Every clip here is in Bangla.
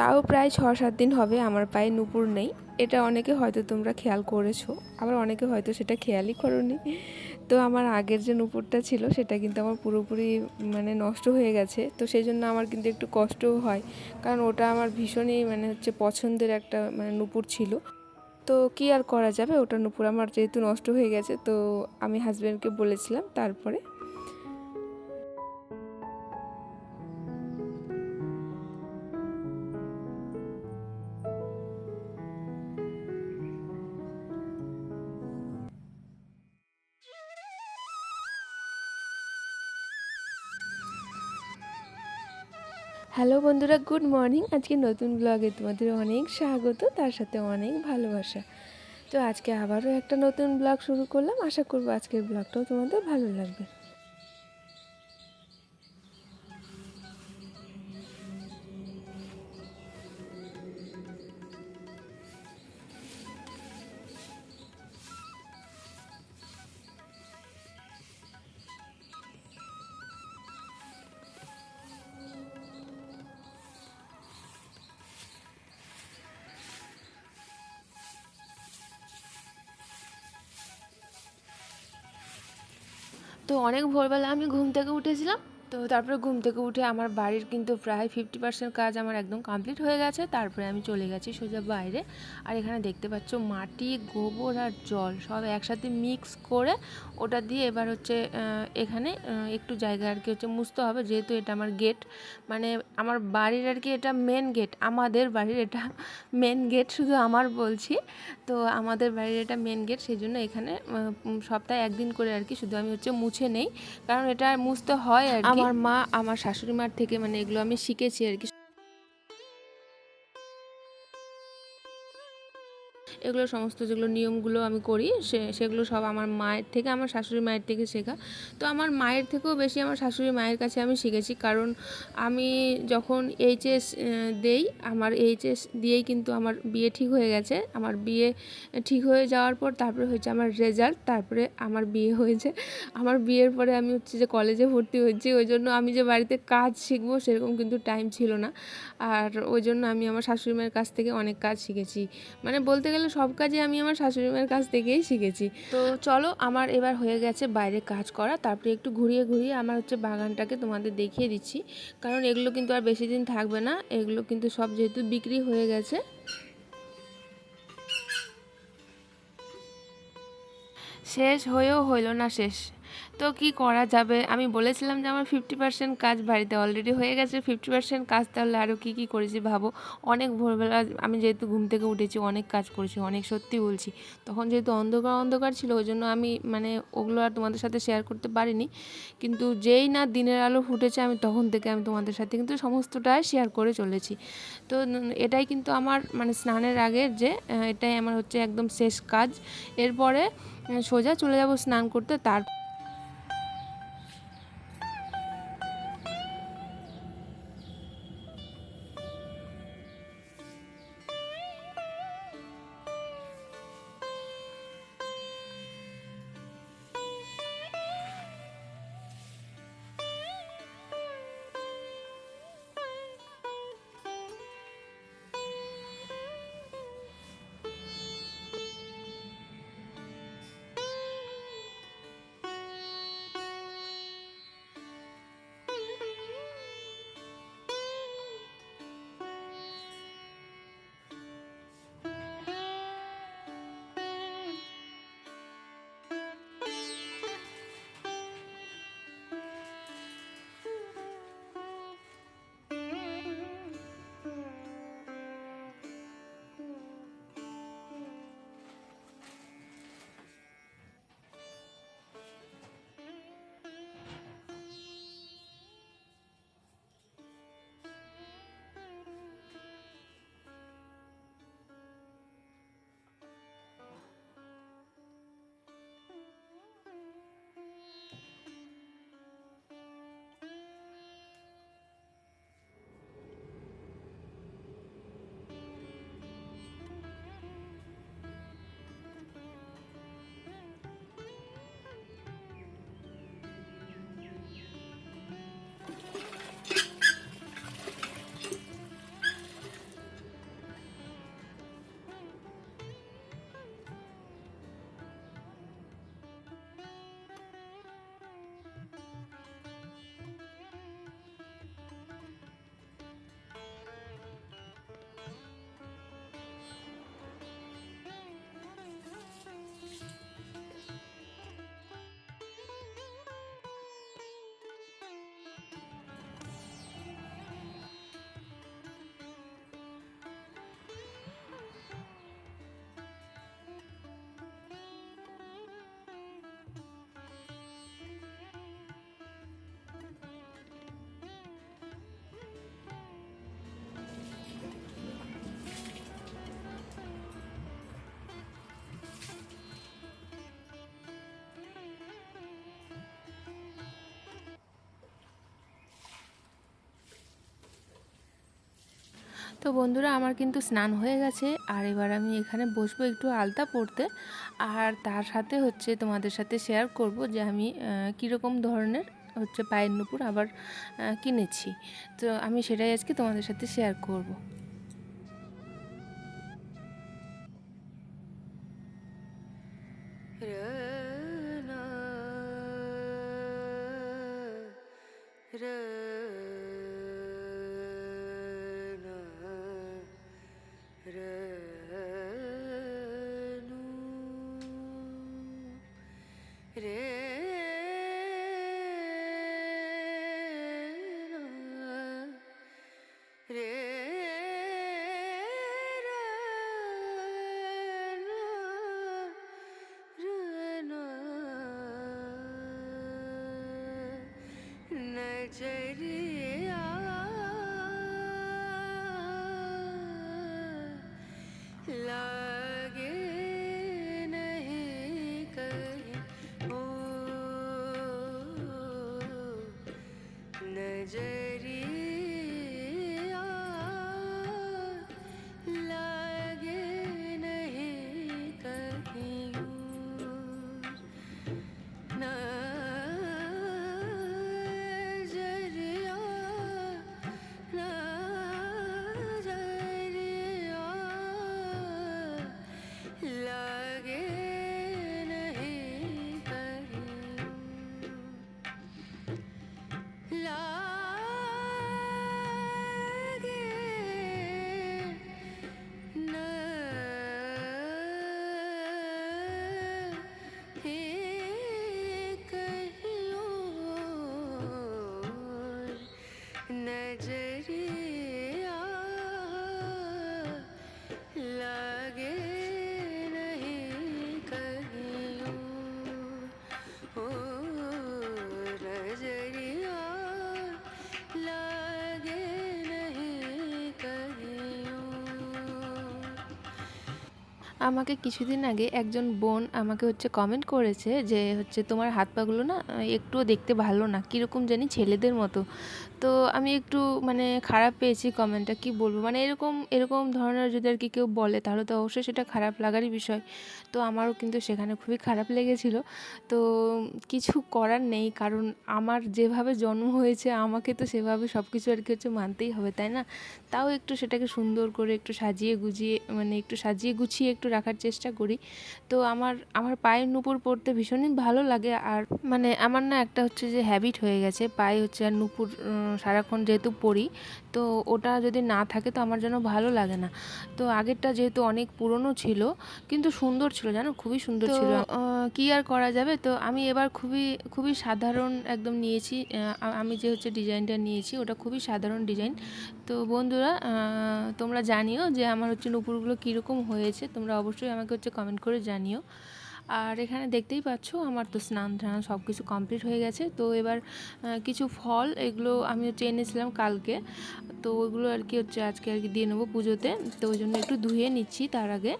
তাও প্রায় ছ সাত দিন হবে আমার পায়ে নুপুর নেই। এটা অনেকে হয়তো তোমরা খেয়াল করেছ, আবার অনেকে হয়তো সেটা খেয়ালই করনি। তো আমার আগের যে নুপুরটা ছিল, সেটা কিন্তু আমার পুরোপুরি মানে নষ্ট হয়ে গেছে। তো সেই জন্য আমার কিন্তু একটু কষ্টও হয়, কারণ ওটা আমার ভীষণই মানে হচ্ছে পছন্দের একটা মানে নুপুর ছিল। তো কি আর করা যাবে? ওটা নুপুর আমার যেহেতু নষ্ট হয়ে গেছে, তো আমি হাজব্যান্ডকে বলেছিলাম তারপরে হ্যালো বন্ধুরা, গুড মর্নিং। আজকে নতুন ব্লগে তোমাদের অনেক স্বাগত, তার সাথে অনেক ভালোবাসা। তো আজকে আবারও একটা নতুন ব্লগ শুরু করলাম। আশা করব আজকের ব্লগটাও তোমাদের ভালো লাগবে। তো অনেক ভোরবেলা আমি ঘুম থেকে উঠেছিলাম তো তারপরে ঘুম থেকে উঠে আমার বাড়ির কিন্তু প্রায় ফিফটি পার্সেন্ট কাজ আমার একদম কমপ্লিট হয়ে গেছে। তারপরে আমি চলে গেছি সোজা বাইরে। আর এখানে দেখতে পাচ্ছ মাটি, গোবর আর জল সব একসাথে মিক্স করে ওটা দিয়ে এবার হচ্ছে এখানে একটু জায়গা আর কি হচ্ছে মুছতে হবে। যেহেতু এটা আমার গেট মানে আমার বাড়ির আর কি এটা মেন গেট আমাদের বাড়ির এটা মেন গেট শুধু আমার বলছি। তো আমাদের বাড়ির এটা মেন গেট সেই জন্য এখানে সপ্তাহে একদিন করে আর কি শুধু আমি হচ্ছে মুছে নেই। কারণ এটা মুছতে হয় আর কি। আমার মা আমার শাশুড়ি মার থেকে মানে এগুলো আমি শিখেছি আর কি এগুলো সমস্ত যেগুলো নিয়মগুলো আমি করি, সে, সেগুলো সব আমার মায়ের থেকে, আমার শাশুড়ি মায়ের থেকে শেখা। তো আমার মায়ের থেকেও বেশি আমার শাশুড়ি মায়ের কাছে আমি শিখেছি, কারণ আমি যখন এইচএস দেই, আমার এইচএস দিয়েই কিন্তু আমার বিয়ে ঠিক হয়ে গেছে। আমার বিয়ে ঠিক হয়ে যাওয়ার পর তারপরে হয়েছে আমার রেজাল্ট তারপরে আমার বিয়ে হয়েছে। আমার বিয়ের পরে আমি হচ্ছে যে কলেজে ভর্তি হয়েছি, ওই জন্য আমি যে বাড়িতে কাজ শিখব সেরকম কিন্তু টাইম ছিল না। আর ওই জন্য আমি আমার শাশুড়ি মায়ের কাছ থেকে অনেক কাজ শিখেছি। মানে বলতে গেলে সব কাজে আমি আমার শাশুড়ি মায়ের কাছ থেকেই শিখেছি। তো চলো আমার এবার হয়ে গেছে বাইরে কাজ করা। তারপরে একটু ঘুরিয়ে ঘুরিয়ে আমার হচ্ছে বাগানটাকে তোমাদের দেখিয়ে দিচ্ছি। কারণ এগুলো কিন্তু আর বেশি দিন থাকবে না। এগুলো কিন্তু সব যেহেতু বিক্রি হয়ে গেছে। শেষ হয়েও হইল না শেষ। তো কি করা যাবে? আমি বলেছিলাম যে আমার ফিফটি পার্সেন্ট কাজ বাড়িতে অলরেডি হয়ে গেছে। ফিফটি পার্সেন্ট কাজ তাহলে আরও কী কী করেছি ভাবো? অনেক ভোরবেলা আমি যেহেতু ঘুম থেকে উঠেছি, অনেক কাজ করেছি, অনেক সত্যি বলছি। তখন যেহেতু অন্ধকার অন্ধকার ছিল ওই জন্য আমি মানে ওগুলো আর তোমাদের সাথে শেয়ার করতে পারিনি। কিন্তু যেই না দিনের আলো ফুটেছে, আমি তখন থেকে আমি তোমাদের সাথে কিন্তু সমস্তটাই শেয়ার করে চলেছি। তো এটাই কিন্তু আমার মানে স্নানের আগের যে এটাই আমার হচ্ছে একদম শেষ কাজ। এরপরে সোজা চলে যাব স্নান করতে, তার তো বন্ধুরা, আমার কিন্তু স্নান হয়ে গেছে আর এবার আমি এখানে বসবো একটু আলতা পড়তে আর তার সাথে হচ্ছে তোমাদের সাথে শেয়ার করব যে আমি কীরকম ধরনের হচ্ছে পায়ের নুপুর আবার কিনেছি তো আমি সেটাই আজকে তোমাদের সাথে শেয়ার করব। Yeah. আমাকে কিছুদিন আগে একজন বোন আমাকে হচ্ছে কমেন্ট করেছে যে হচ্ছে তোমার হাত পাগুলো না একটুও দেখতে ভালো না। কীরকম জানি ছেলেদের মতো। তো আমি একটু মানে খারাপ পেয়েছি কমেন্টটা কি বলব? মানে এরকম এরকম ধরনের যদি আর কি কেউ বলে, তাহলে তো অবশ্যই সেটা খারাপ লাগারই বিষয়। তো আমারও কিন্তু সেখানে খুবই খারাপ লেগেছিল। তো কিছু করার নেই, কারণ আমার যেভাবে জন্ম হয়েছে, আমাকে তো সেভাবে সব কিছু আর কি হচ্ছে মানতেই হবে, তাই না? তাও একটু সেটাকে সুন্দর করে একটু সাজিয়ে গুজিয়ে মানে একটু সাজিয়ে গুছিয়ে একটু রাখার চেষ্টা করি। তো আমার আমার পায়ের নুপুর পরতে ভীষণই ভালো লাগে। আর মানে আমার না একটা হচ্ছে যে হ্যাবিট হয়ে গেছে, পায়ে হচ্ছে আর নুপুর সারাক্ষণ যেহেতু পরি তো ওটা যদি না থাকে তো আমার যেন ভালো লাগে না। তো আগেরটা যেহেতু অনেক পুরনো ছিল কিন্তু সুন্দর ছিল জানো খুবই সুন্দর ছিল। কি আর করা যাবে? তো আমি এবার খুবই খুবই সাধারণ একদম নিয়েছি আমি যে হচ্ছে ডিজাইনটা নিয়েছি ওটা খুবই সাধারণ ডিজাইন। তো বন্ধুরা তোমরা জানিও যে আমার হচ্ছে নুপুরগুলো কীরকম হয়েছে তোমরা অবশ্যই আমাকে হচ্ছে কমেন্ট করে জানিও। আর এখানে দেখতেই পাচ্ছ আমার তো স্নান টান সব কিছু কমপ্লিট হয়ে গেছে। তো এবার কিছু ফল, এগুলো আমি হচ্ছে এনেছিলাম কালকে। তো ওইগুলো আর কি হচ্ছে আজকে আর কি দিয়ে নেব পুজোতে। তো ওই জন্য একটু ধুয়ে নিচ্ছি তার আগে।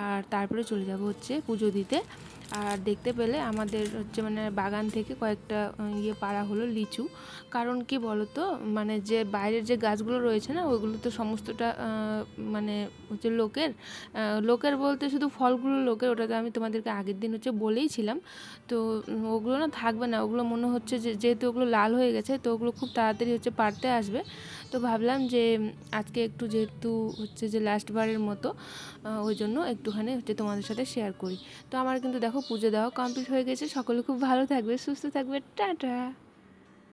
আর তারপরে চলে যাব হচ্ছে পুজো দিতে। আর দেখতে পেলে আমাদের হচ্ছে মানে বাগান থেকে কয়েকটা ইয়ে পাড়া হলো লিচু। কারণ কি বলতো? মানে যে বাইরের যে গাছগুলো রয়েছে না ওইগুলো তো সমস্তটা মানে হচ্ছে লোকের। লোকের বলতে শুধু ফলগুলো লোকের, ওটা তো আমি তোমাদেরকে আগের দিন হচ্ছে বলেইছিলাম তো ওগুলো না থাকবে না, ওগুলো মনে হচ্ছে যে, যেহেতু ওগুলো লাল হয়ে গেছে, তো ওগুলো খুব তাড়াতাড়ি হচ্ছে পারতে আসবে। তো ভাবলাম যে, আজকে একটু যেহেতু হচ্ছে যে লাস্ট বারের মতো ওই জন্য একটুখানি হচ্ছে তোমাদের সাথে শেয়ার করি। তো আমার কিন্তু দেখো পুজো দেওয়া কমপ্লিট হয়ে গেছে। সকলে খুব ভালো থাকবে সুস্থ থাকবে। টাটা!